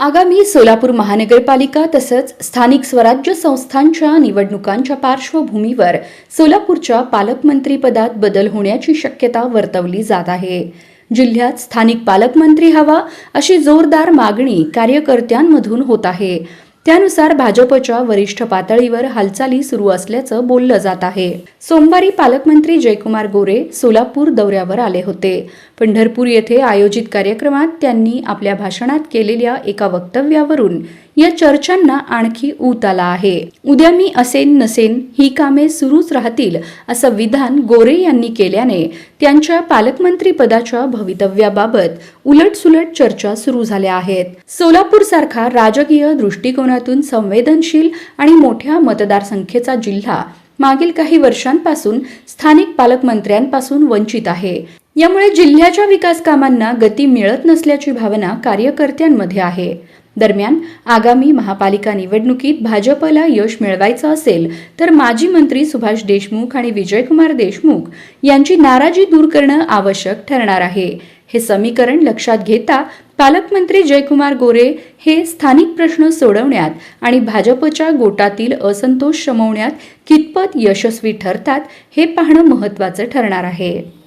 आगामी सोलापूर महानगरपालिका तसंच स्थानिक स्वराज्य संस्थांच्या निवडणुकांच्या पार्श्वभूमीवर सोलापूरच्या पालकमंत्रीपदात बदल होण्याची शक्यता वर्तवली जात आहे. जिल्ह्यात स्थानिक पालकमंत्री हवा अशी जोरदार मागणी कार्यकर्त्यांमधून होत आहे. त्यानुसार भाजपच्या वरिष्ठ पातळीवर हालचाली सुरू असल्याचं बोललं जात आहे. सोमवारी पालकमंत्री जयकुमार गोरे सोलापूर दौऱ्यावर आले होते. पंढरपूर येथे आयोजित कार्यक्रमात त्यांनी आपल्या भाषणात केलेल्या एका वक्तव्यावरून या चर्चांना आणखी ऊत आला आहे. उद्या मी असेन नसेन ही कामे सुरूच राहतील असं विधान गोरे यांनी केल्याने त्यांच्या पालकमंत्री पदाच्या भवितव्याबाबत उलटसुलट चर्चा सुरू झाल्या आहेत. सोलापूर सारखा राजकीय दृष्टिकोन दृष्टिकोनातून संवेदनशील आणि मोठ्या मतदारसंख्येचा जिल्हा मागील काही वर्षांपासून स्थानिक पालकमंत्र्यांपासून वंचित आहे. यामुळे जिल्ह्याच्या विकास कामांना गती मिळत नसल्याची भावना कार्यकर्त्यांमध्ये आहे. दरम्यान आगामी महापालिका निवडणुकीत भाजपला यश मिळवायचं असेल तर माजी मंत्री सुभाष देशमुख आणि विजयकुमार देशमुख यांची नाराजी दूर करणं आवश्यक ठरणार आहे. हे समीकरण लक्षात घेता पालकमंत्री जयकुमार गोरे हे स्थानिक प्रश्न सोडवण्यात आणि भाजपच्या गोटातील असंतोष शमवण्यात कितपत यशस्वी ठरतात हे पाहणं महत्त्वाचं ठरणार आहे.